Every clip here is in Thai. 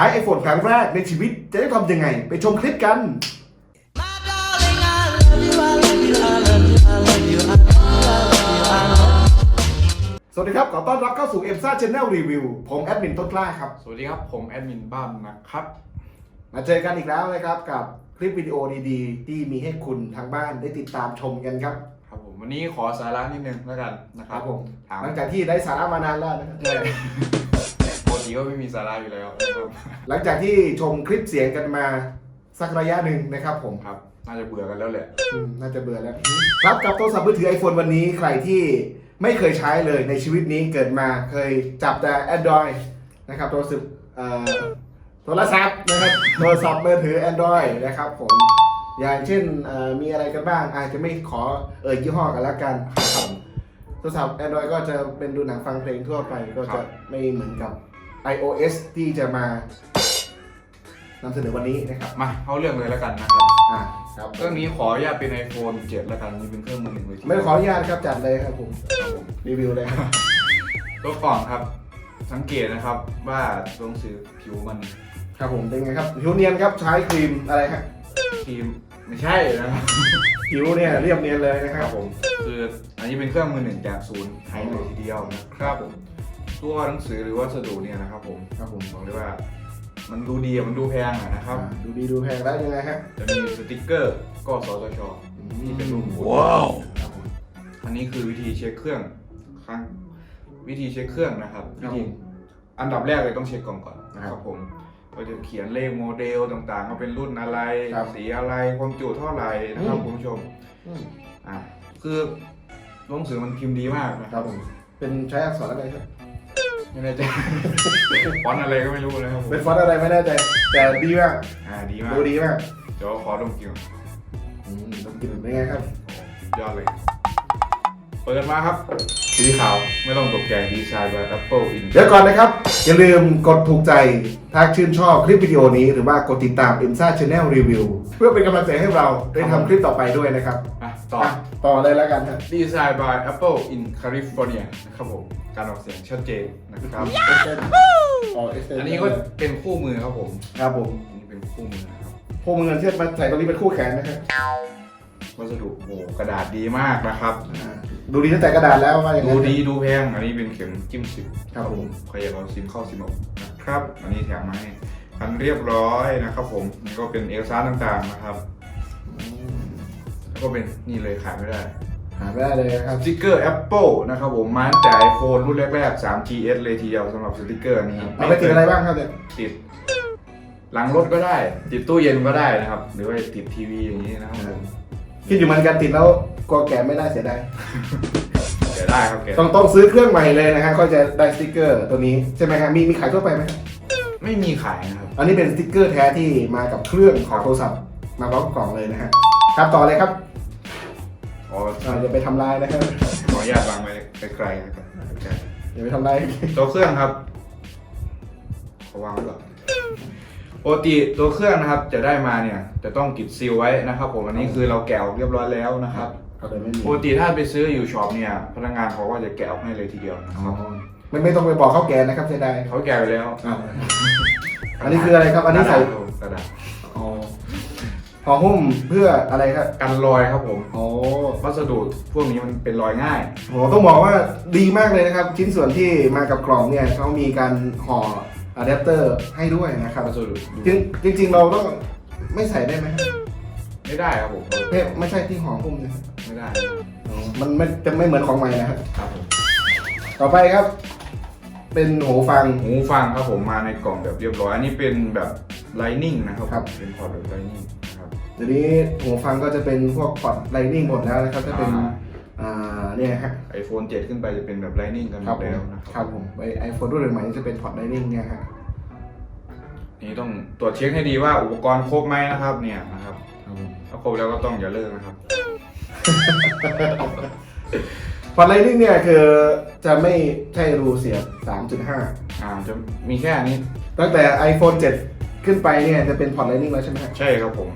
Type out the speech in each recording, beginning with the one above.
ใช้ iPhone ครั้งแรกในชีวิตจะได้ทำยังไง ไปชมคลิปกัน My darling, I love you, I love you, I love you, I love you, I love you, I love you. สวัสดีครับ ขอต้อนรับเข้าสู่ e m s a Channel Review ผมแอดมินต้นกล้าครับ สวัสดีครับ ผมแอดมินบ้านนะครับ มาเจอกันอีกแล้วนะครับกับคลิปวิดีโอดีๆ ที่มีให้คุณทางบ้านได้ติดตามชมกันครับ ครับผมวันนี้ขอสาระนิดนึงแล้วกันนะครับผม ถามหลังจากที่ได้สาระมานานแล้วนะครับ ใช่ ปกติก็ไม่มีสาระอยู่แล้วนะครับหลังจากที่ชมคลิปเสียงกันมาสักระยะหนึ่งนะครับผม ครับ น่าจะเบื่อกันแล้วแหละ อืมน่าจะเบื่อแล้ว ครับกับโทรศัพท์มือถือ iPhone วันนี้ใครที่ไม่เคยใช้เลยในชีวิตนี้เกิดมาเคยจับแต่ Android นะครับโทรศัพท์เอ่อโทรศัพท์นะครับโทรศัพท์มือถือ Android นะครับผม อย่างเช่นเอ่อมีอะไรกันบ้าง อาจจะไม่ขอเอ่ยยี่ห้อกันแล้วกันครับโทรศัพท์ Android ก็จะเป็นดูหนังฟังเพลงทั่วไปก็ครัจะบ ไม่เหมือนกับ iOS ที่จะมานำเสนอวันนี้นะครับมาเข้าเรื่องเลยแล้วกันนะครับอ่าครับเรื่องนี้ขออนุญาตเป็น iPhone 7 แล้วกันนี่เป็นเครื่องมือหนึ่งเลยทีไม่ขออนุญาตครับจัดเลยครับผมครับผมรีวิวเลยครับตัวกล่องครับ สังเกตนะครับว่าตัวหนังสือผิวมันครับผมเป็นไงครับผิวเนียนครับใช้ครีมอะไรฮะครีมไม่ใช่นะครับผิวเนี่ยเรียบเนียนเลยนะคครัรับบผมคืออันนี้เป็นเครื่องมือหนึ่งจากศูนย์ไทยเลยทีเดียวนะครับผม ตัวหนังสือหรือวัสดุเนี่ยนะครับผมครับผมบอกเลยว่า มันดูดีอะมันดูแพงอะนะครับอ่าดูดีดูแพงแล้วยังไงฮะจะมีสติกเกอร์ก็สตชที่เป็นรูปหัวครับผมอันนี้คือวิธีเช็คเครื่องครั้งวิธีเช็คเครื่องนะครับครัวิบธีอันดับแรกเลยต้องเช็คกล่องก่อนนะคครัรับบผมก็จะเขียนเลขโมเดลต่างๆว่าเป็นรุ่นอะไรครับสีอะไรความจุเท่าไหร่นะครับอืมคุณผู้ชมอืม อ่าคือหนังสือมันพิมพ์ดีมากนะคครัรับบผม เป็นใช้อักษรอะไรครับ ไม่แน่ใจ ฟอนต์อะไรก็ไม่รู้นะครับผมเป็นฟอนต์อะไรไม่แน่ใจแต่ดีมากอ่าดีมากดูดีมากเดี๋ยวขอดมกลิ่นอืมต้องกินเป็นไงครับ ยอดเลย เปิดมาครับ สีขาว ไม่ต้องตกใจดีไซน์ by Apple in เดี๋ยวก่อนนะครับ อย่าลืมกดถูกใจ ถ้าชื่นชอบคลิปวิดีโอนี้หรือว่ากดติดตาม m s a Channel Review เพื่อเป็นกำลังใจให้เราได้ทำคลิปต่อไปด้วยนะครับอะต่อ อะต่อเลยแล้วกันครับ ดีไซน์ by Apple in California นะครับผม การออกเสียงชัดเจนนะครับ อ๋อ Extend อันนี้ก็เป็นคู่มือครับผม ครับผมอันนี้เป็นคู่มือนะครับพวกมึงเงินเทียบมาใส่ตรงนี้เป็นคู่แขนนะครับวัสดุโอ้โหกระดาษดีมากนะครับ อ่าดูดีตั้งแต่กระดาษแล้วว่าอย่างดูนั้น ดีดูแพง อันนี้เป็นเข็มจิ้มสิบครับผม ใครอยากเอาซิมเข้าซิมออกนะครับ อันนี้แถมมาให้ทันเรียบร้อยนะครับผมนี่ก็เป็นเอกสารต่างๆนะครับ แล้วก็เป็นนี่เลยขายไม่ได้ หาไม่ได้เลยนะครับสติกเกอร์ Apple นะครับผมมาตั้งแต่ iPhone รุ่นแรกๆ 3GS เลยทีเดียวสำหรับสติกเกอร์นี้เอาไปติดอะไรบ้างครับเนี่ยติด หลังรถก็ได้ ติดตู้เย็นก็ได้นะครับ หรือว่าติดทีวีอย่างนี้นะครับผมคิดอยู่เหมือนกันติดแล้วกลัวแกะไม่ได้เสียดายแกะได้ครับแกะต้องต้องซื้อเครื่องใหม่เลยนะฮะก็จะได้สติกเกอร์ตัวนี้ใช่ไหมครับมีมีขายทั่วไปไหมครับไม่มีขายนะครับ อันนี้เป็นสติกเกอร์แท้ที่มากับเครื่องของโทรศัพท์มาพร้อมกับกล่องเลยนะฮะครับต่อเลยครับ ขออ่าอย่าไปทำลายนะครับขออนุญาตวางไว้ไกลๆนะครับไกลอย่าไปทำลายๆตัวเครื่องครับขอวางไว้ก่อนปกติตัวเครื่องนะครับจะได้มาเนี่ยจะต้องติดซีลไว้นะครับผมอันนี้คือเราแกะออกเรียบร้อยแล้วนะครับก็เลยไม่มีปกติถ้าไปซื้ออยู่ช็อปเนี่ยพนักงานเขาก็จะแกะออกให้เลยทีเดียวนะครับไม่ไม่ต้องไปบอกเขาแกะนะครับเสียดายเขาแกะไปแล้ว อ่าอันนี้คืออะไรครับ อันนี้ใส่กระดาษอ๋อ ห่อหุ้มเพื่ออะไรครับกันรอยครับผมโอ้วัสดุพวกนี้มันเป็นรอยง่ายโหต้องบอกว่าดีมากเลยนะครับ ชิ้นส่วนที่มากับกล่องเนี่ยเขามีการห่ออะแดปเตอร์ให้ด้วยนะครับวัสดุจริงจริง ๆ เราต้องไม่ใส่ได้ไหมครับไม่ได้ครับผมไม่ไม่ใช่ที่ห่อหุ้มนะครับไม่ได้มันไม่จะไม่เหมือนของใหม่นะครับครับผมต่อไปครับ เป็นหูฟัง หูฟังครับผมมาในกล่องแบบเรียบร้อยอันนี้เป็นแบบไลนิ่งนะครับครับเป็นพอร์ตแบบไลนิ่งนะครับ เดี๋ยวนี้หูฟังก็จะเป็นพวกพอร์ตไลนิ่งหมดแล้วนะครับจะเป็นอ่าอ่าเนี่ยฮะไอโฟน7ขึ้นไปจะเป็นแบบไลนิ่งกันหมครับดผมแล้วนะคครัรับบผมไอไอโฟนรุ่นใหม่ๆจะเป็นพอร์ตไลนิ่งเนี่ยฮะนี่ต้องตรวจเช็คให้ดีว่าอุปกรณ์ครบไหมนะครับเนี่ยนะครับครับผม ถ้าครบแล้วก็ต้องอย่าเลิกนะครับ พอร์ตไลนิ่งเนี่ยคือจะไม่ใช่รูเสียบ 3.5 อ่าจะมีแค่อันนี้ตั้งแต่ iPhone 7 ขึ้นไปเนี่ยจะเป็นพอร์ตไลนิ่งแล้วใช่ไหมฮะใช่ครับผม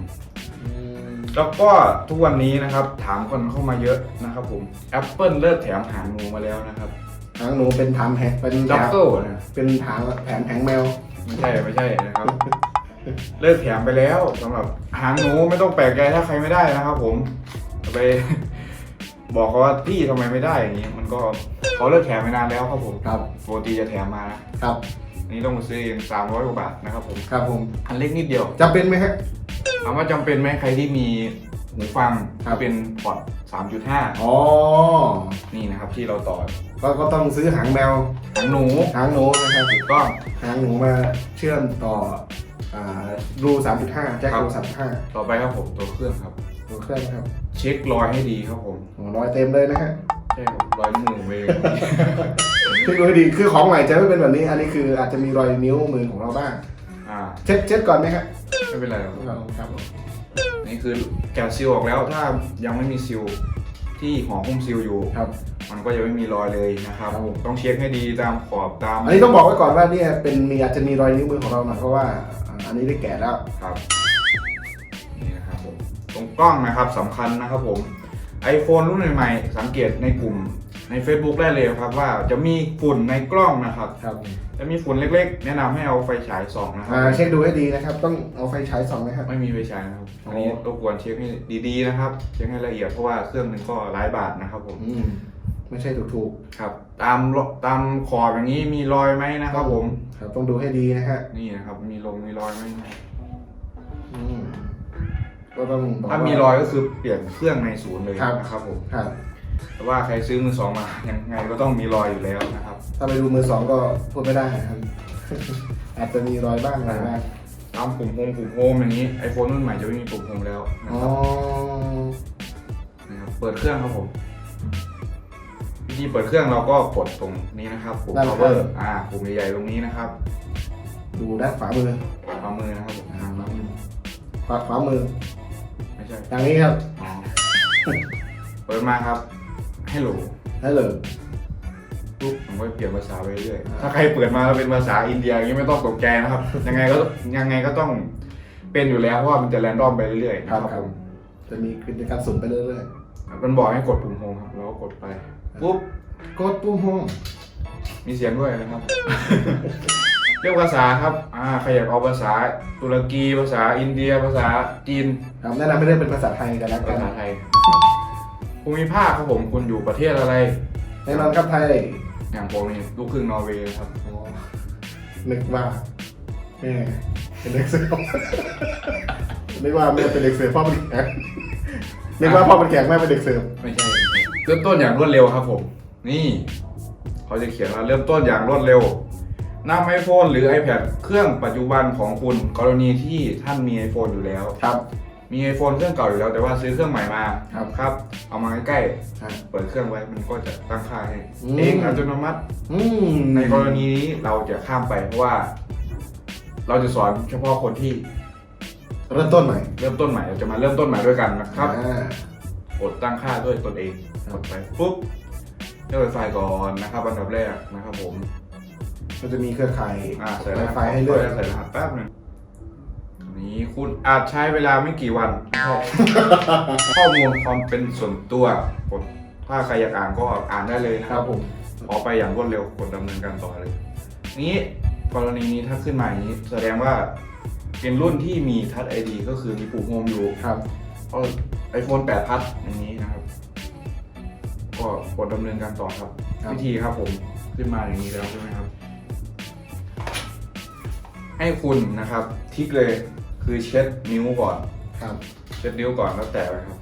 แล้วก็ทุกวันนี้นะครับถามคนเข้ามาเยอะนะครับผม Apple เลิกแถมหางงูมาแล้วนะครับ หางหนูเป็นถามแหงเป็นดับถามเบิลนะเป็นถามแผงแผงแมว ไม่ใช่ไม่ใช่นะครับ เลิกแถมไปแล้วสำหรับหางหนูไม่ต้องแปลกใจถ้าใครไม่ได้นะครับ ผมจะไป บอกเขาว่าพี่ทำไมไม่ได้อย่างนี้ มันก็เขาเลิกแถมไปนานแล้วครับผมครับ ปกติจะแถมมานะครับ อันนี้ต้องมาซื้อเองสามร้อยกว่าบาทนะครับผมครับผม อันเล็กนิดเดียวจำเป็นไหมฮะ ถามว่าจำเป็นไหมใครที่มีหูฟังครับ เป็นพอร์ต3.5 อ๋อ นี่นะครับที่เราต่อก็ก็ต้องซื้อหางแมวหางหนูหางหนูนะครับถูกต้อง หางหนูมาเชื่อมต่ออ่ารู3.5 แจ็คครับรู3.5ต่อไปครับผมตัวเครื่องครับ ตัวเครื่องครับเช็ครอยให้ดีครับผมโอ้รอยเต็มเลยนะฮะใช่ครับรอยมือเวงเทคโนโลยีคือของใหม่จะไม่เป็นแบบนี้ อันนี้คืออาจจะมีรอยนิ้วมือของเราบ้างอ่า เช็ดเช็ดก่อนไหมครับไม่เป็นไรหรอกครับผมนี่คือแกะซีลออกแล้วถ้ายังไม่มีซีลที่ห่อหุ้มซีลอยู่ครับ มันก็ยังไม่มีรอยเลยนะครับครับผมต้องเช็คให้ดีตามขอบตามอันนี้ต้องบอกไว้ก่อนว่าเนี่ยเป็นมีอาจจะมีรอยนิ้วมือของเราหน่อยเพราะว่าอ่าอันนี้ได้แก่แล้วครับนี่นะครับผมตรงกล้องนะครับสำคัญนะครับผม iPhone รุ่นใหม่ๆสังเกตในกลุ่ม ใน Facebook ได้เลยครับว่าจะมีฝุ่นในกล้องนะครับ ครับจะมีฝุ่นเล็กๆ แนะนำให้เอาไฟฉายส่องนะครัอ่าเช็คดูให้ดีนะครับ ต้องเอาไฟฉายส่องนะครับ ไม่มีไฟฉายนะครับอ๋ออัอันนี้รบกวนเช็คให้ดีๆนะครับเช็คให้ละเอียดเพราะว่าเครื่องหนึงก็หลายบาทนะครับผมอืม ไม่ใช่ถูกครับ ตามรตามขอบอย่างนี้มีรอยไหมนะๆครับผมครับ ต้องดูให้ดีนะฮะนี่นะครับมีลงมีรอยไหมอืมก็ต้องบอกถ้าว่มีรอยก็คือเปลี่ยนเครื่องในศูนย์เลยครับ นะครับผม ครับ แต่ว่าใครซื้อมือสองมายังไงก็ต้องมีรอยอยู่แล้วนะครับ ถ้าไปดูมือสองก็พูดไม่ได้ครับ อาจจะมีรอยบ้างอะไรบ้างตามปุ่มโฮมปุ่มโฮมอย่างนี้ iPhone รุ่นใหม่จะไม่มีปุ่มโฮมแล้วนะอ๋อครับนะครับเปิดเครื่องครับผมวิธีเปิดเครื่องเราก็กดตรงนี้นะครับปุ่ม power อ่าปุ่มใหญ่ๆตรงนี้นะครับดูด้านขวามือขวามือนะครับผมอ่าขวาขวามือไม่ใช่อย่างนี้ครับอ๋อเปิดมาครับ ให้โหลได้เลยปุ๊บผมก็เปลี่ยนภาษาไปเรื่อยถ้าใครเปิดมาแล้วเป็นภาษาอินเดียอย่างนี้ไม่ต้องตกใจนะครับ ยังไงก็ยังไงก็ต้องเป็นอยู่แล้วเพราะว่ามันจะแรนดอมไปเรื่อยๆนะครับผมจะมีกิจการสุ่มไปเรื่อยมันบอกให้กดปุ่มโฮมครับเราก็กดไปปุ๊บๆกดปุ่มโฮมมีเสียงด้วยนะครับเรียกภาษาครับอ่าใครอยากเอาภาษาตุรกีภาษาอินเดียภาษาจีนครับแนะนำไม่ได้เป็นภาษาไทยกันแล้วกัภานษาไทย ภูมิภาคครับผมคุณอยู่ประเทศอะไร แน่นอนครับไทยอย่างผมนี่ลูกครึ่งนอร์เวย์ครับอ๋อนึกว่าแม่เป็นเด็กเสิร์ฟนึกว่าแม่เป็นเด็กเสิร์ฟพ่อเป็นแขกนึกว่าพ่อเป็นแขกแม่เป็นเด็กเสิร์ฟไม่ใช่ไม่ใช่เริ่มต้นอย่างรวดเร็วครับผม นี่เขาจะเขียนว่าเริ่มต้นอย่างรวดเร็วนำไอโฟนหรือ iPad เครื่องปัจจุบันของคุณกรณีที่ท่านมี iPhone อยู่แล้ว ครับ มี iPhone เครื่องเก่าอยู่แล้ว แต่ว่าซื้อเครื่องใหม่มาครับครับเอามาใกล้ครับ ๆเปิดเครื่องไว้มันก็จะตั้งค่าให้อืม เองอัตโนมัติ อืมในกรณีนี้เราจะข้ามไปเพราะว่า เราจะสอนเฉพาะคนที่เริ่มต้นใหม่เริ่มต้นใหม่เราจะมาเริ่มต้นใหม่ด้วยกันนะครับ อ่า กดตั้งค่าด้วยตนเองครักบดไปปุ๊บเลือกไฟล์ก่อนนะครับอันดับแรกนะครับผมมันจะมีเครือข่ายอ่าใส่รไวหัสไฟให้เลือกใส่รหัสแป๊บหนึงอัน นี้คุณอาจใช้เวลาไม่กี่วัน ข้อมูลความเป็นส่วนตัวกดถ้าใครอยากอ่านก็อ่านได้เลยนะคครัรับบผม ขอไปอย่างรวดเร็วกดดำเนินการต่อเลย นี้กรณีนี้ถ้าขึ้นมาอย่างนี้ แสดงว่าเป็นรุ่นที่มีทัชไอดีก็คือมีปุ่มโฮมอยู่ ครับก็ไอโฟน8ทัชอย่างนี้นะครับ ก็กดดำเนินการต่อครับ ครับ วิธีครับผมขึ้นมาอย่างนี้แล้วใช่ไหมครับ ให้คุณนะครับทิกเลย คือเช็ดนิ้วก่อนครับ เช็ดนิ้วก่อนแล้วแตะไว้ครับ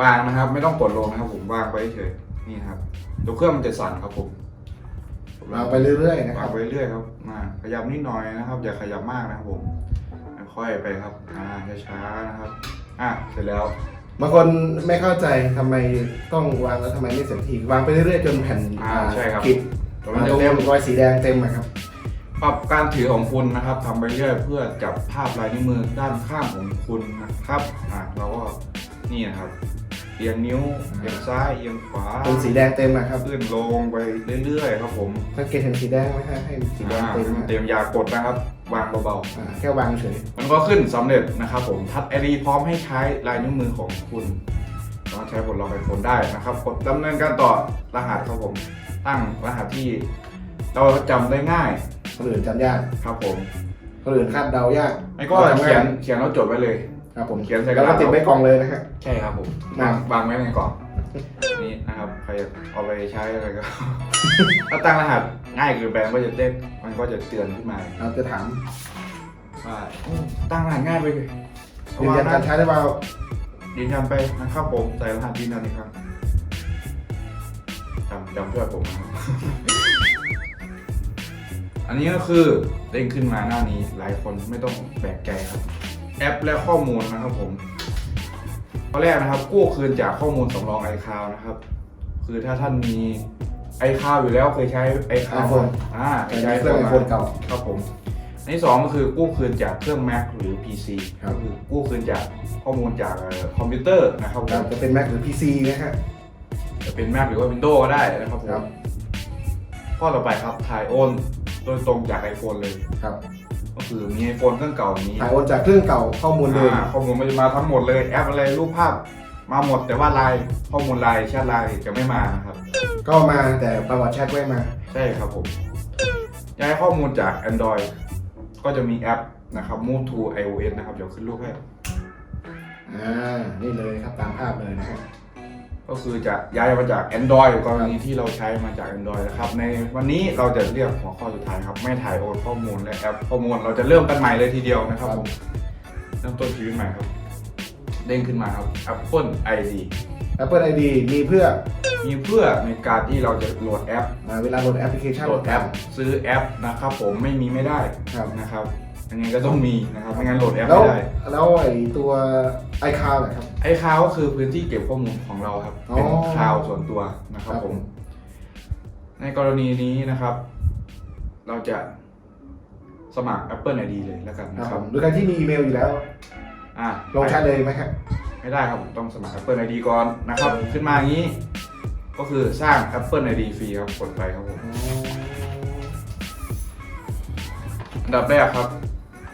วางนะครับ ไม่ต้องกดลงนะครับ ผมวางไว้เฉยนี่นะครับตัวเครื่องมันจะสั่นครับผมวางไปเรื่อยๆนะครัวางบ ไว้เรื่อยครับมาขยับนิดหน่อยนะครับ อย่าขยับมากนะครับผมค่อยๆไปครับอ่าช้าๆนะครับ อะเสร็จแล้ว บางคนไม่เข้าใจทำไมต้องวางแล้วทำไมไม่เสร็จทีวางไปเรื่อยๆจนแผ่นอ่าใช่ครับ กิบตรงมันั้นนจะจะเต็เต็มมรอยสีแดงเต็มอะครับ ปรับการถือของคุณนะครับทำไปเรื่อยเพื่อจับภาพลายนิ้วมือด้านข้างของคุณนะครับอ่าเราก็นี่นะครับเอียงนิ้วเอียงซ้ายเอียงขวาเป็นสีแดงเต็มอะครับขึ้นลงไปเรื่อยๆครับผมสังเกตเห็นสีแดงไหมฮะให้สีแดงอ่าเต็มอะเตรียมยากดนะครับ วางเบาอ่าแค่วางเฉยๆมันก็ขึ้นสำเร็จนะครับผมทัดไอดีพร้อมให้ใช้ลายนิ้วมือของคุณสามารถใช้ผลล็อกไอโฟนได้นะครับกดดำเนินการต่อรหัสครับผม ตั้งรหัสที่ เราจำได้ง่ายคนอื่นจำยากครับผมคนอื่นคาดเดายากไม่ก็ราทำเขียงานเขียนแล้วจดไว้เลย ครับผมเขียนใส่กแล้ระวดาก็ษติดไว้กล่องเลยนะฮะ ใช่ครับผมครัวาบงวางไว้ในกล่องนี่นะครับใครเอาไปใช้อะไรก็ ถ้าตั้งรหัสง่ายเกินไปมันก็จะเต้นมันก็จะเตือนขึ้นมาเราจะถามว่าโอ้ตั้งรหัสง่ายไปเลยยืนยันการใช้ได้เปล่ายืนยันไปนะครับผมใส่รหัสยืนยันอีกครั้งจำจำเพื่อผมนะครับ อันนี้ก็คือเด้งขึ้นมาหน้านี้หลายคนไม่ต้องแปลกใจครับ แอปและข้อมูลนะครับผมข้อแรกนะครับ กู้คืนจากข้อมูลสำรองไอคาวนะครับ คือถ้าท่านมีไอคาวอยู่แล้วเคยใช้ไอคาว iPhone อ่าเคยใช้ใช้เครื่องไอโฟนเก่าครับผมอันที่สองก็คือกู้คืนจากเครื่อง Mac หรือ PC ครับก็คือกู้คืนจากข้อมูลจากเอ่อคอมพิวเตอร์นะครับผครับมจะเป็น Mac หรือ PC นะฮะ จะเป็น Mac หรือว่า Windows ก็ได้นะครับผครัมบ ข้อต่อไปครับถ่ายโอน โดยตรงจาก iPhone เลย ครับก็คือมี iPhone เครื่องเก่านี้ถ่ายโอนจากเครื่องเก่าข้อมูลเดิมอ่าข้อมูลมันจะมาทั้งหมดเลยแอปอะไรรูปภาพมาหมดแต่ว่าไลน์ข้อมูลไลน์แชทไลน์จะไม่มานะครับ ก็มาแต่ประวัติแชทไว้มา ใช่ครับผมย้ายข้อมูลจาก Android ก็จะมีแอปนะครับ Move to iOS นะครับ เดี๋ยวขึ้นรูปให้ อ่า นี่เลยครับตามภาพเลยนะฮะ ก็คือจะย้ายมาจาก Android กรณีที่เราใช้มาจาก Android นะครับ ในวันนี้เราจะเรียกหัวข้อสุดท้ายครับ ไม่ถ่ายโอนข้อมูลและแอปข้อมูล เราจะเริ่มกันใหม่เลยทีเดียวนะครับผมเริ่มต้นชีวิตใหม่ครับ เด้งขึ้นมาครับ Apple ID Apple ID มีเพื่อมีเพื่อในการที่เราจะโหลดแอปอ่าเวลาโหลดแอปพลิเคชันโหลดแอป ซื้อแอปนะครับผมไม่มีไม่ได้ครับนะครับ ยังไงก็ต้องมีนะครับไม่งั้นโหลดแอปแล้วไม่ได้ แล้วไอ้ตัว iCloud นะครับ ไอคาวก็คือพื้นที่เก็บข้อมูลของเราครับ อ๋อเป็นคลาวส่วนตัวนะครับครับผม ในกรณีนี้นะครับ เราจะสมัคร Apple ID เลยแล้วกันครับนะคผรับมหรือใครที่มีอีเมลอยู่แล้ว อ่าลงใช้เลยไหมครับ ไม่ได้ครับผมต้องสมัคร Apple ID ก่อนนะครับ ขึ้นมาอย่างนี้ ก็คือสร้าง Apple ID ฟรีครับกดไปครับผมอันดับแรกครับ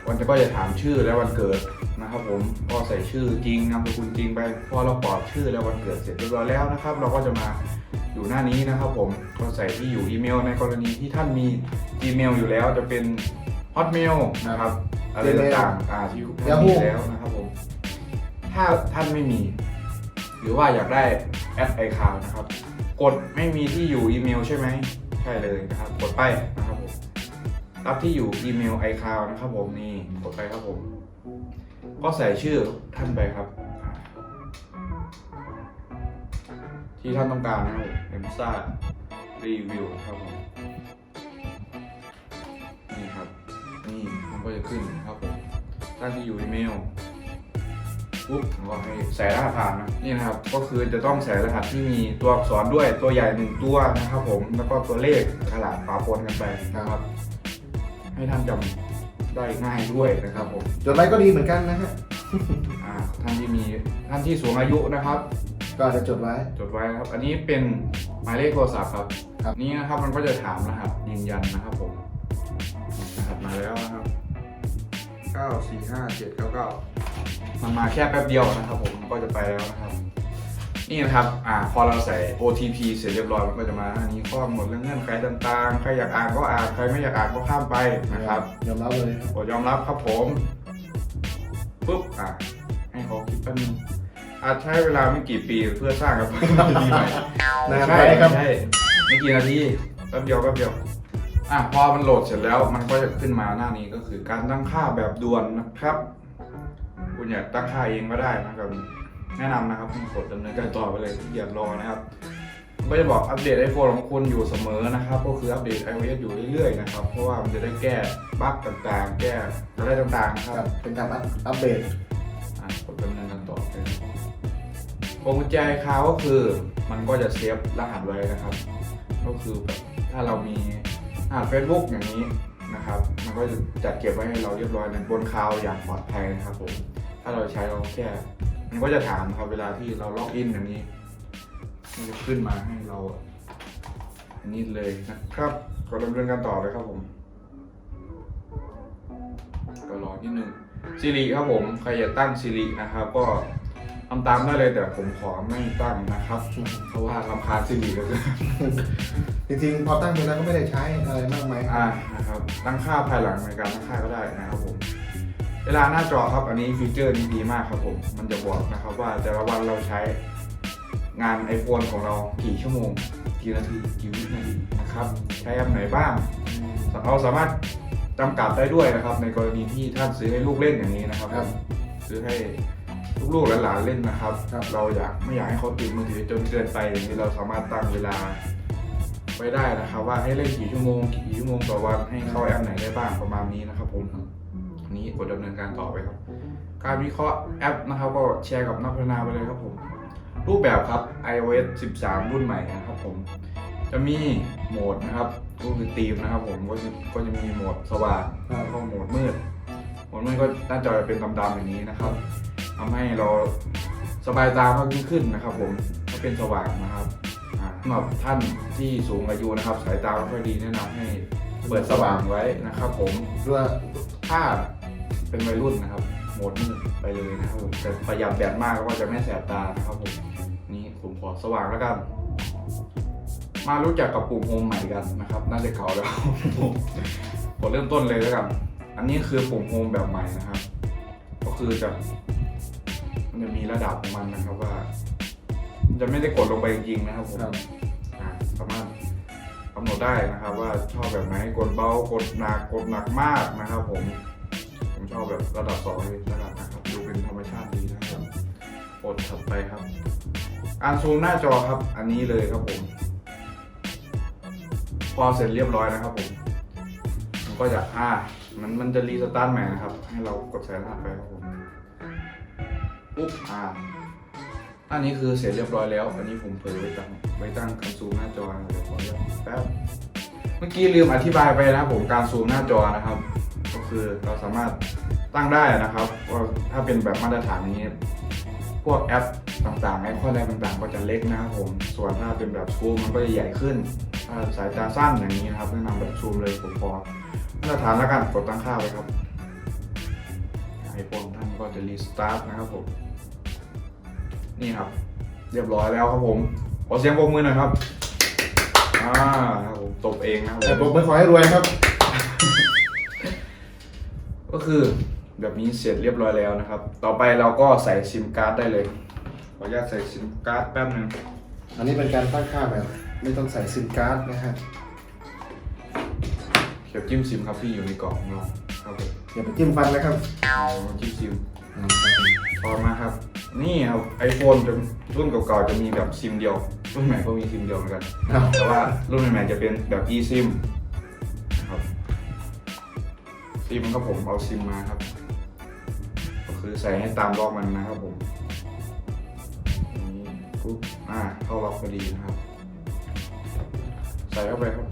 วันจะก็จะถามชื่อและวันเกิดนะครับ ผมก็ใส่ชื่อจริงนามสกุลจริงไปพอเรากรอกชื่อและวันเกิดเสร็จเรียบร้อยแล้วนะครับ เราก็จะมาอยู่หน้านี้นะครับ ผมก็ใส่ที่อยู่อีเมล ในกรณีที่ท่านมี Gmail อยู่แล้วจะเป็น Hotmail นะครับอะไรต่างๆอ่าที่ท่านมีแล้วนะครับผมถ้าท่านไม่มี หรือว่าอยากได้แอปไอคาวนะครับ กดไม่มีที่อยู่อีเมลใช่ไหมใช่เลยนะครับ กดไปนะครับผม รับที่อยู่อีเมล iCloud นะครับผมนี่กดไปครับผม ก็ใส่ชื่อท่านไปครับ ที่ท่านต้องการนะครับเอ็มซ่ารีวิวครับผมนี่ครับ นี่มันก็จะขึ้นครับผมตั้งที่อยู่อีเมลปุ๊บผมก็ให้ใส่รหัสผ่านนะนี่นะครับ ก็คือจะต้องใส่รหัสที่มีตัวอักษรด้วยตัวใหญ่หนึ่งตัวนะครับผมแล้วก็ตัวเลขขนาดปาปนกันไปนะครับ ให้ท่านจำได้ง่ายด้วยนะครับผมจดไว้ก็ดีเหมือนกันนะฮะอ่าท่านที่มีท่านที่สูงอายุนะครับ ก็อาจจะจดไว้ จดไว้นะครับ อันนี้เป็นหมายเลขโทรศัพท์ครับครับ นี่นะครับมันก็จะถามรหัสยืนยันนะครับผมรหัสมาแล้วนะครับเก้าสี่ห้าเจ็ดเก้าเก้ามันมาแค่แป๊บเดียวนะครับผมก็จะไปแล้วนะครับ นี่นะครับอ่าพอเราใส่ OTP เสร็จเรียบร้อยมันก็จะมาอันนี้ข้อมูลเรื่องเงื่อนไขต่างๆ ใครอยากอ่านก็อ่าน ใครไม่อยากอ่านก็ข้ามไปนะครับยอมรับเลยกดยอมรับครับผมปุ๊บอะให้เขาคิดแป๊บนึงอาจใช้เวลาไม่กี่ปีเพื่อสร้างกับดีใหม่นะครับใช่ไปครับใช่ไม่กี่นาทีแป๊บเดียวแป๊บเดียวอะพอมันโหลดเสร็จแล้วมันก็จะขึ้นมาหน้านี้ก็คือการตั้งค่าแบบด่วนนะครับ คุณอยากตั้งค่าเองก็ได้นะครับ แนะนำนะครับให้กดดำเนินการต่อไปเลยอย่ารอนะครับมันก็จะบอกอัปเดตไอโฟนของคุณอยู่เสมอนะครับ ก็คืออัปเดต iOS อยู่เรื่อยๆนะครับ เพราะว่ามันจะได้แก้บั๊กต่างๆ แก้อะไรต่างๆนะคครัรับบเป็นการอัปอัปเดตอะกดดำเนินการต่อไปพวงกุญแจคาวก็คือมันก็จะเซฟรหัสไว้นะครับ ก็คือแบบถ้าเรามีรหัส Facebook อย่างนี้นะครับ มันก็จะจัดเก็บไว้ให้เราเรียบร้อยในบนคลาวด์อย่างปลอดภัยนะครับผม ถ้าเราใช้เราแค่ มันก็จะถามครับเวลาที่เราล็อกอินอย่างนี้มันจะขึ้นมาให้เรา อันนี้เลยนะครับกดดำเนินการต่อเลยครับผมก็รอนิดนึงซิริครับผมใครอยากตั้งซิรินะครับ ก็ทำตามได้เลยแต่ผมขอไม่ตั้งนะครับเพราะว่าลำคาญสิริเหลยจริงๆพอตั้งไปแล้วก็ไม่ได้ใช้อะไรมากมายอ่านะครับตั้งค่าภายหลังในการตั้งค่าก็ได้นะครับผม เวลาหน้าจอครับอันนี้ฟีเจอร์นี้ดีมากครับผม มันจะบอกนะครับว่าแต่ละวันเราใช้งาน iPhone ของเรากี่ชั่วโมง กี่นาที กี่วินาทีนะครับ ใช้แอปไหนบ้าง เราสามารถจำกัดได้ด้วยนะครับ ในกรณีที่ท่านซื้อให้ลูกเล่นอย่างนี้นะครับครับซื้อให้ลูกๆหลานๆเล่นนะครับครับ เราอยากไม่อยากให้เขาติดมือถือจนเกินไปอย่างนี้เราสามารถตั้งเวลาไว้ได้นะครับ ว่าให้เล่นกี่ชั่วโมง กี่ชั่วโมงต่อวันให้เข้าแอปไหนได้บ้างประมาณนี้นะครับผมอั นนี้กดดำเนินการต่อไปครับ การวิเคราะห์แอปนะครับก็แชร์กับนักพัฒนาไปเลยครับผม รูปแบบครับ iOS 13 รุ่นใหม่นะครับผม จะมีโหมดนะครับก็คือธีมนะครับผมก็จะก็จะมีโหมดสว่างครับแล้วก็โหมดมืดโหมดมืดก็หน้าจอจะเป็นดำๆอย่างนี้นะครับทำให้เราสบายตามากยิ่งขึ้นนะครับ ผมถ้าเป็นสว่างนะครับอ่าสำหรับท่านที่สูงอายุนะครับ สายตาไม่ค่อยดีแนะนำให้เปิดสว่างไว้นะครับ ผมเพื่อถ้า เป็นวัยรุ่นนะครับโหมดมืดไปเลยนะครับผมแต่ประหยัดแบตมากก็จะไม่แสบตานะครับผมนี่ผมขอสว่างแล้วกัน มารู้จักกับปุ่มโฮมใหม่กันนะครับ น่าจะเก่าแล้วผมกดเริ่มต้นเลยแล้วกัน อันนี้คือปุ่มโฮมแบบใหม่นะครับ ก็คือจะมันจะมีระดับของมันนะครับว่ามันจะไม่ได้กดลงไปจริงๆนะครับผมครับอ่าสามารถกำหนดได้นะครับ ว่าชอบแบบไหนกดเบากดหนักกดหนักมากนะครับ ผมผม ชอบแบบระดับสองเลยระดับนะครับดูเป็นธรรมชาติดีนะครับกดถัดไปครับ การซูมหน้าจอครับ อันนี้เลยครับผม พอเสร็จเรียบร้อยนะครับผมมันก็จะอ่ามันมันจะรีสตาร์ทใหม่นะครับ ให้เรากดใส่รหัสไปครับผมปุ๊บอ่าอันนี้คือเสร็จเรียบร้อยแล้ว อันนี้ผมเผยไว้ตั้งไว้ตั้งการซูมหน้าจอเดี๋ยวขออนุญาตแป๊บเมื่อกี้ลืมอธิบายไปนะครับผมการซูมหน้าจอนะครับ ก็คือเราสามารถตั้งได้นะครับว่าถ้าเป็นแบบมาตรฐานนี้ พวกแอปต่างๆไอคอนอะไรต่างๆ ก็จะเล็กนะครับผม ส่วนถ้าเป็นแบบซูมมันก็จะใหญ่ขึ้น ถ้าสายตาสั้นอย่างนี้นะครับแนะนำแบบซูมเลยผมพอมาตรฐานแล้วกันกดตั้งค่าไว้ครับไอโฟนท่านก็จะรีสตาร์ทนะครับผมนี่ครับ เรียบร้อยแล้วครับผมขอเสียงปรบมือหน่อยครับอ่าครับผมตบเองนะครับแต่ผผมมไม่ขอให้รวยครับ ก็คือแบบนี้เสร็จเรียบร้อยแล้วนะครับ ต่อไปเราก็ใส่ซิมการ์ดได้เลย ขออนุญาตใส่ซิมการ์ดแป๊บหนึงอันนี้เป็นการตั้งค่าแบบ ไม่ต้องใส่ซิมการ์ดนะฮะเขียวจิ้มซิมครับที่อยู่ในกล่องของเราครับผมอย่าไปจิ้มฟันนะครับเอาจิ้มซิมพอมาครับ นี่ครับไอโฟนจะรุ่นเก่าๆจะมีแบบซิมเดียว รุ่นใหม่ก็มีซิมเดียวเหมือนกันครับแต่ว่ารุ่นใหม่ๆจะเป็นแบบ eSIM นะครับ ซิมครับผมเอาซิมมาครับ ก็คือใส่ให้ตามล็อกมันนะครับผมนี้ปุ๊บอ่าเข้าล็อกพอดีนะครับ ใส่เข้าไปครับ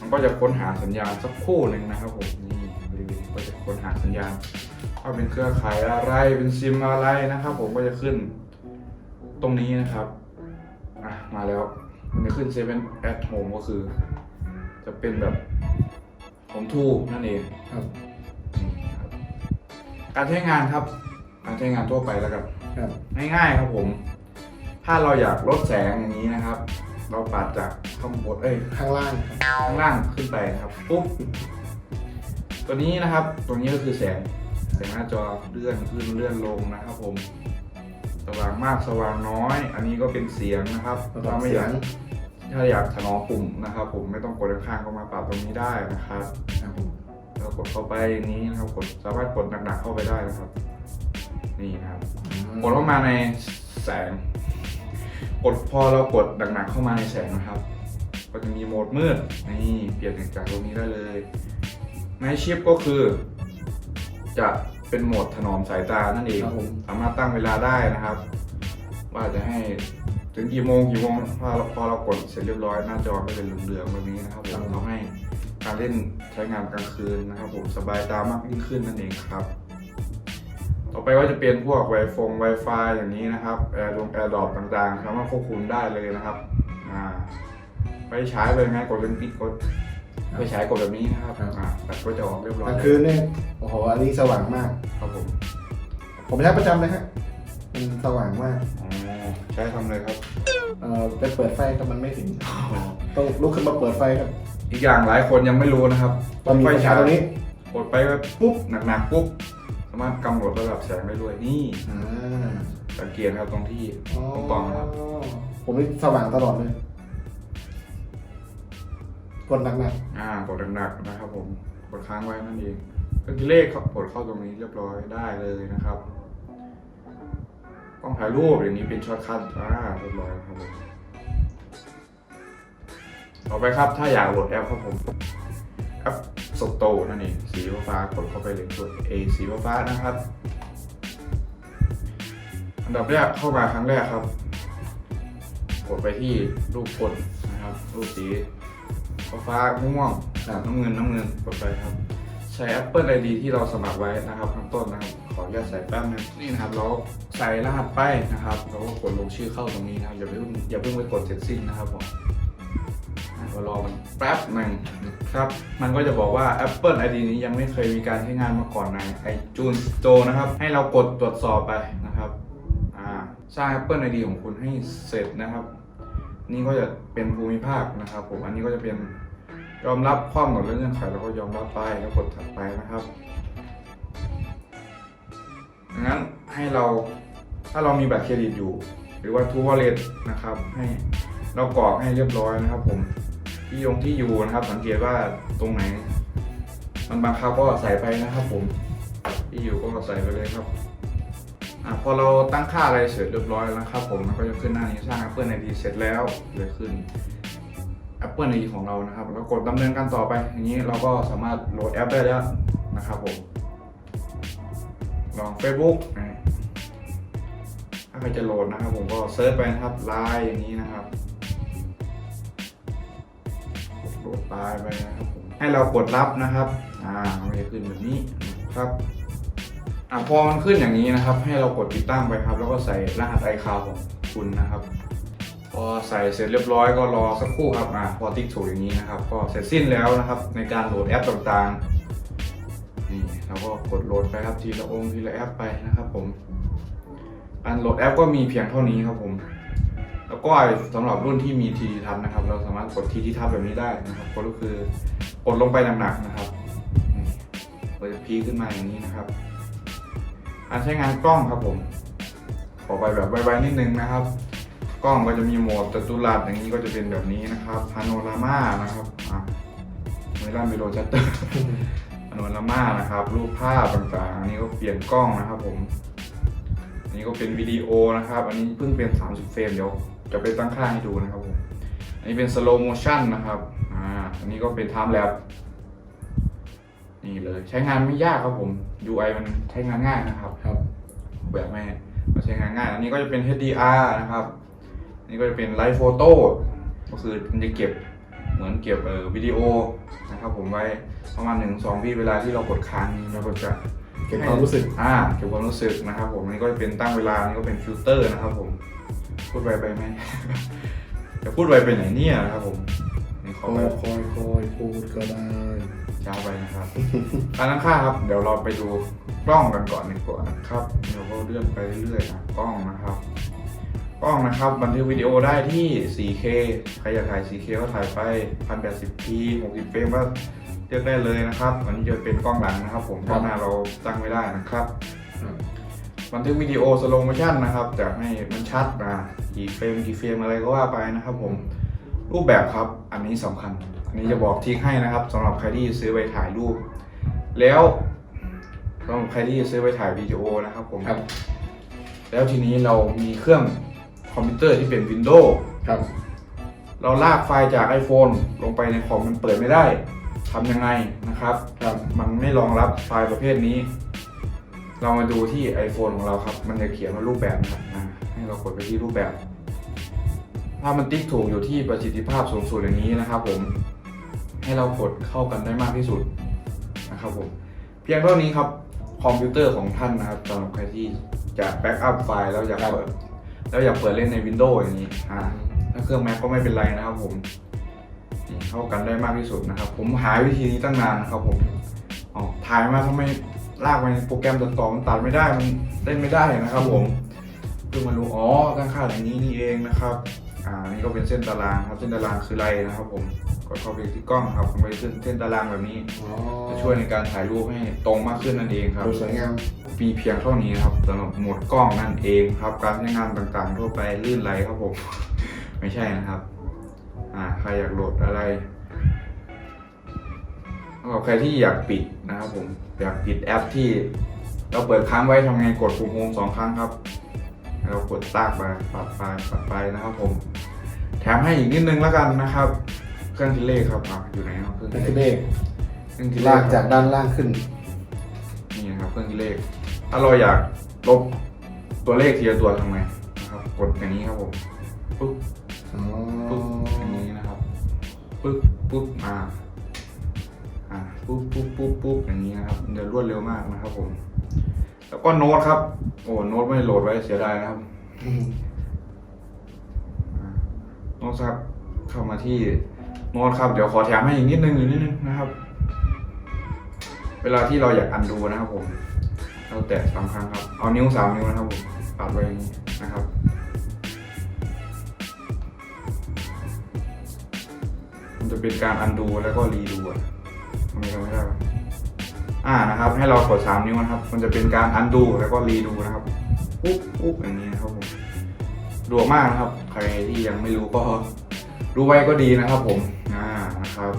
มันก็จะค้นหาสัญญาณสักคู่หนึ่งนะครับผมนี่บริเวณก็จะค้นหาสัญญาณว่าเป็นเครือข่ายอะไรเป็นซิมอะไรนะครับ ผมก็จะขึ้นตรงนี้นะครับอะมาแล้ว มันจะขึ้น7 at home ก็คือ จะเป็นแบบ home to นั่นเองครับนี่ครับ การใช้งานครับ การใช้งานทั่วไปแล้วกันครับง่ายๆครับผม ถ้าเราอยากลดแสงอย่างนี้นะครับ เราปัดจากข้างบนเอ้ยข้างล่างครับข้างล่างขึ้นไปนะครับปุ๊บตัวนี้นะครับ ตัวนี้ก็คือแสงแสงหน้าจอเลื่อนขึ้นเลื่อนลงนะครับ ผม สว่างมากสว่างน้อย อันนี้ก็เป็นเสียงนะครับระดัถ้าบไม่เสีอยยากง ถ้าอยากถนอมปุ่มนะครับ ผมไม่ต้องกดข้างๆก็มาปรับตรงนี้ได้นะครับครับผมเรากดเข้าไปอย่างนี้นะครับกดสามารถกดหนักๆเข้าไปได้นะครับ นี่นะครับกดเข้ามาในแสง กดพอเรากดหนักๆเข้ามาในแสงนะครับ ก็จะมีโหมดมืดนี่เปลี่ยนจากตรงนี้ได้เลยไนชิปก็คือ จะเป็นโหมดถนอมสายตานั่นเองครับผมสามารถตั้งเวลาได้นะครับ ว่าจะให้ ถึงกี่โมงกี่โมงพอเราพอเรากดเสร็จเรียบร้อยหน้าจอก็เป็นเหลืองๆแบบนี้นะครับผมทำให้การเล่นใช้งานกลางคืนนะครับผมสบายตามากยิ่งขึ้นนั่นเองครับ ต่อไปก็จะเป็นพวก Wi-Fi Wi-Fi อย่างนี้นะครับแอร์ดงแอร์ดรอปต่างๆสามารถควบคุมได้เลยนะครับอ่าไปใช้เลยไงกดเป็นปิดกดไปฉายกดแบบนี้นะครับครับอ่าแบตก็จะออกเรียบร้อกยลางคืนเนี่ยโอ้โหอันนี้สว่างมากครับผมผมใช้ประจำเลยฮะมันสว่างมากอ๋อใช้ทำเลยครับเอ่อ ไปเปิดไฟก็มันไม่ถึงต้องลุกขึ้นมาเปิดไฟครับอีกอย่างหลายคนยังไม่รู้นะครับมันมีไฟฉายตรงนี้กดไปปุ๊บหนักๆปุ๊บสามารถกำหนดระดับแสงได้ด้วยนี่อ่าสังเกตนะครับตรงที่ตรงกล่องนะครับ ผมนี่สว่างตลอดเลย กดหนักอ่ากดหนักๆนะครับผมกดค้างไว้นั่นเองก็คือเลขกดเข้าตรงนี้เรียบร้อยได้เลยนะครับ กล้องถ่ายรูปอย่างนี้เป็นช็อตคัทอ่าเรียบร้อยครับผมต่อไปครับถ้าอยากโหลดแอปครับผมแอปสโตนั่นเองสีฟ้ากดเข้าไปเลยกด A สีฟ้านะครับ อันดับแรกเข้ามาครั้งแรกครับ กดไปที่รูปคนนะครับ รูปสีฟ้าม่วงน้ำเงินน้ำเงินกดไปครับ ใช้ Apple ID ที่เราสมัครไว้นะครับข้างต้นนะครับ ออนุญาตใส่แป๊บนึงนี่นะครับเราใส่รหัสไปนะครับเราก็กดลงชื่อเข้าตรงนี้นะครับอย่าเพิ่งอย่าเพิ่งไปกดเสร็จสิ้นนะครับผมก็รอมันแป๊บหนึ่งครับ มันก็จะบอกว่า Apple ID นี้ยังไม่เคยมีการใช้งานมาก่อนใน iTunes Store นะครับ ให้เรากดตรวจสอบไปนะครับอ่าสร้าง Apple ID ของคุณให้เสร็จนะครับ นี่ก็จะเป็นภูมิภาคนะครับ ผมอันนี้ก็จะเป็นยอมรับข้อกำหนดและเงื่อนไขแล้วก็ยอมรับไปแล้วกดถัดไปนะครับ งั้นให้เราถ้าเรามีบัตรเครดิตอยู่ หรือว่าทูวอลเล็ตนะครับ ให้เรากรอกให้เรียบร้อยนะครับ ผมที่ยงที่อยู่นะครับ สังเกตว่าตรงไหน มันบางคราวก็ใส่ไปนะครับ ผมที่อยู่ก็ใส่ไปเลยครับอพอเราตั้งค่าอะไรเสร็จเรียบร้อยแล้วครับ ผมมันก็จะขึ้นหน้านี้สร้าง Apple ID เสร็จแล้วเลยขึ้น Apple ID ของเรานะครับ แล้วกดดำเนินการต่อไป อย่างนี้เราก็สามารถโหลดแอปได้แล้วนะครับผม ลอง Facebook นะถ้าใครจะโหลดนะครับ ผมก็เซิร์ชไปนะครับไลน์อย่างนี้นะครับโหลดไลน์ไปนะครับผมให้เรากดรับนะครับอ่ามันจะขึ้นแบบนี้นะครับอะพอมันขึ้นอย่างนี้นะครับ ให้เรากดติดตั้งไปครับ แล้วก็ใส่รหัสไอคาวของคุณนะครับ พอใส่เสร็จเรียบร้อยก็รอสักครู่ครับอะพอติ๊กถูกอย่างนี้นะครับ ก็เสร็จสิ้นแล้วนะครับ ในการโหลดแอปต่างๆ นี่เราก็กดโหลดไปครับทีละองค์ทีละแอปไปนะครับ ผมการโหลดแอปก็มีเพียงเท่านี้ครับผม แล้วก็สำหรับรุ่นที่มีทีทีทับนะครับ เราสามารถกดทีทีทับแบบนี้ได้นะครับก็คือกดลงไปหนักๆนะครับนี่ก็จะพีขึ้นมาอย่างนี้นะครับการใช้งานกล้องครับผม ขอไปแบบไวๆนิดนึงนะครับ กล้องก็จะมีโหมดจัตุรัสอย่างนี้ก็จะเป็นแบบนี้นะครับพาโนรามานะครับอะไม่ล่ามีโรจัตเตอร์ นรามานะครับ รูปภาพต่างๆ อันนี้ก็เปลี่ยนกล้องนะครับผม อันนี้ก็เป็นวิดีโอนะครับ อันนี้เพิ่งเป็น 30 เฟรมเดี๋ยวจะไปตั้งค่าให้ดูนะครับผม อันนี้เป็น slow motion นะครับ อ่า อันนี้ก็เป็น time lapse นี่เลยใช้งานไม่ยากครับผม UI มันใช้งานง่ายนะครับๆครับ แบบไม่มาใช้งานง่าย อันนี้ก็จะเป็น HDR นะครับอันนี้ก็จะเป็นไลฟ์โฟโต้ก็คือมันจะเก็บเหมือนเก็บเอ่อวิดีโอ นะครับผมไว้ประมาณหนึ่งสองวิเวลาที่เรากดค้างนี้เราก็จะเก็บความรู้สึก อ่า เก็บความรู้สึกนะครับ ผมอันนี้ก็จะเป็นตั้งเวลาอันนี้ก็เป็นฟิลเตอร์นะครับ ผม พูดไวไปไหมจะพูดไวไปไหนเนี่ยนะครับ ผมนี่ขคออยไปคอยคอยพูดก็ได้ช้าไปนะครับการตั้งค่าครับ เดี๋ยวเราไปดูกล้องกันก่อนดีกว่านะครับเดี๋ยวก็เลื่อนไปเรื่อยๆนะกล้องนะครับ กล้องนะครับ บันทึกวิดีโอได้ที่ 4K ใครอยากถ่าย 4K ก็ถ่ายไป 1080p 60เฟรมก็เลือกได้เลยนะครับอันนี้จะเป็นกล้องหลังนะครับ ผมกล้องหน้าเราตั้งไม่ได้นะครับบันทึกวิดีโอสโลโมชันนะครับจะให้มันชัดนะกี่เฟรมกี่เฟรมอะไรก็ว่าไปนะครับ ผมรูปแบบครับอันนี้สำคัญ อันนี้จะบอกทริกให้นะครับสำหรับใครที่ซื้อไปถ่ายรูป แล้วสำหรับใครที่ซื้อไปถ่ายวิดีโอนะครับ ผมครับ แล้วทีนี้เรามีเครื่องค อมพิวเตอร์ที่เป็น Windows ครับ เราลากไฟล์จาก iPhone ลงไปในคอมมันเปิดไม่ได้ทำยังไงนะครับครับ มันไม่รองรับไฟล์ประเภทนี้ เรามาดูที่ iPhone ของเราครับ มันจะเขียนว่ารูปแบบนะครับอะให้เรากดไปที่รูปแบบ ถ้ามันติ๊กถูกอยู่ที่ประสิทธิภาพสูงสุดอย่างนี้นะครับ ผม ให้เรากดเข้ากันได้มากที่สุดนะครับผม เพียงเท่านี้ครับคอมพิวเตอร์ของท่านนะครับสำหรับใครที่จะแบ็กอัพไฟล์แล้วอยากเปิด แล้วอยากเปิดเล่นใน Windows อย่างนี้อ่าถ้าเครื่อง Mac ก็ไม่เป็นไรนะครับผมนี่เข้ากันได้มากที่สุดนะครับ ผมหาวิธีนี้ตั้งนานนะครับผมอ๋อถ่ายมาทำไมลากไปในโปรแกรมตัดต่อมันตัดไม่ได้มันเล่นไม่ได้นะครับผมเพิ่งมารู้อ๋อตั้งค่าอย่างนี้นี่เองนะครับ อ่านี่ก็เป็นเส้นตารางครับ เส้นตารางคืออะไรนะครับ ผมกดเข้าไปที่กล้องครับมันไปขึ้นเส้นตารางแบบนี้อ๋อจะช่วยในการถ่ายรูปให้ตรงมากขึ้นนั่นเองครับ ดูสวยงาม มีเพียงเท่านี้นะครับสำหรับโหมดกล้องนั่นเองครับ การใช้งานต่างๆ ทั่วไปลื่นไหลครับผม ไม่ใช่นะครับ อ่า ใครอยากโหลดอะไรสำหรับใครที่อยากปิดนะครับผม อยากปิดแอปที่ เราเปิดค้างไว้ทำไงกดปุ่มโฮมสองครั้งครับแล้ว เรากดลากไปปัดไปปัดไปนะครับผม แถมให้อีกนิดนึงแล้วกันนะครับ เครื่องคิดเลขครับอะอยู่ไหนครับเครื่องนั่นคิคืดอเลเลขขเครื่องคิดเลลาขกครับจากด้านล่างขึ้น นี่นะครับเครื่องคิดเลข ถ้าเราอยากลบตัวเลขทีละตัวทำไงนะครับ กดอย่างนี้ครับผมปุ๊บ อ๋อปุ๊บอย่างนี้นะครับปุ๊บปุ๊บมาอ่าปุ๊บปุ๊บปุ๊บปุ๊บอย่างนี้นะครับมันจะรวดเร็วมากนะครับผม แล้วก็โน้ตครับ โอ้โน้ตไม่โหลดไว้เสียดายนะครับ โน้ตครับ เข้ามาที่โน้ตครับ เดี๋ยวขอแถมให้อีกนิดนึงอีกนิดนึงนะครับ เวลาที่เราอยากอันดูนะครับผมเราแตะสามครั้งครับ เอานิ้วสามนิ้วนะครับผมปัดไว้อย่างนี้นะครับมันจะเป็นการอันดูแล้วก็รีดูอะทำไมทำไม่ได้ อ่านะครับ ให้เรากดสามนิ้วนะครับ มันจะเป็นการอันดูแล้วก็รีดูนะครับปุ๊บปุ๊บอย่างนี้นะครับผมดวกมากนะครับ ใครที่ยังไม่รู้ก็รู้ไว้ก็ดีนะครับ ผมอ่านะครับ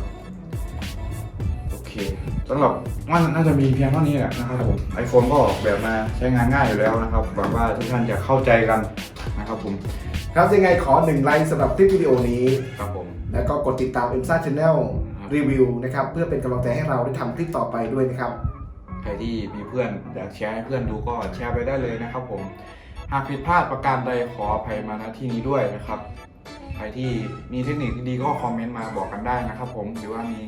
โอเคสำหรับว่าน่าจะมีเพียงเท่านี้แหละนะครับผม iPhone ก็ออกแบบมาใช้งานง่ายอยู่แล้วนะครับหวังว่าทุกท่านจะเข้าใจกันนะครับผมครับยังไงขอหนึ่งไลค์สำหรับคลิปวิดีโอนี้ ครับผม แล้วก็กดติดตาม m s a Channel รีวิวนะครับเพื่อเป็นกำลังใจให้เราได้ทำคลิปต่อไปด้วยนะครับ ใครที่มีเพื่อนอยากแชร์ให้เพื่อนดูก็แชร์ไปได้เลยนะครับผม หากผิดพลาดประการใดขออภัยมาณที่นี้ด้วยนะครับ ใครที่มีเทคนิคที่ดีก็คอมเมนต์มาบอกกันได้นะครับผมหรือว่ามี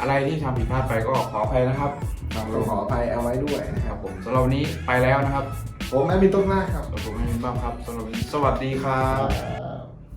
อะไรที่ทำผิดพลาดไปก็ขออภัยนะครับเราขออภัยเอาไว้ด้วยนะคครัรับบผมสำหรับวันนี้ไปแล้วนะครับ ผมแอดมินต้นมากครับสำหรับผมไม่มีบ้างครับสำหรับวันนี้สวัสดีครับอ่า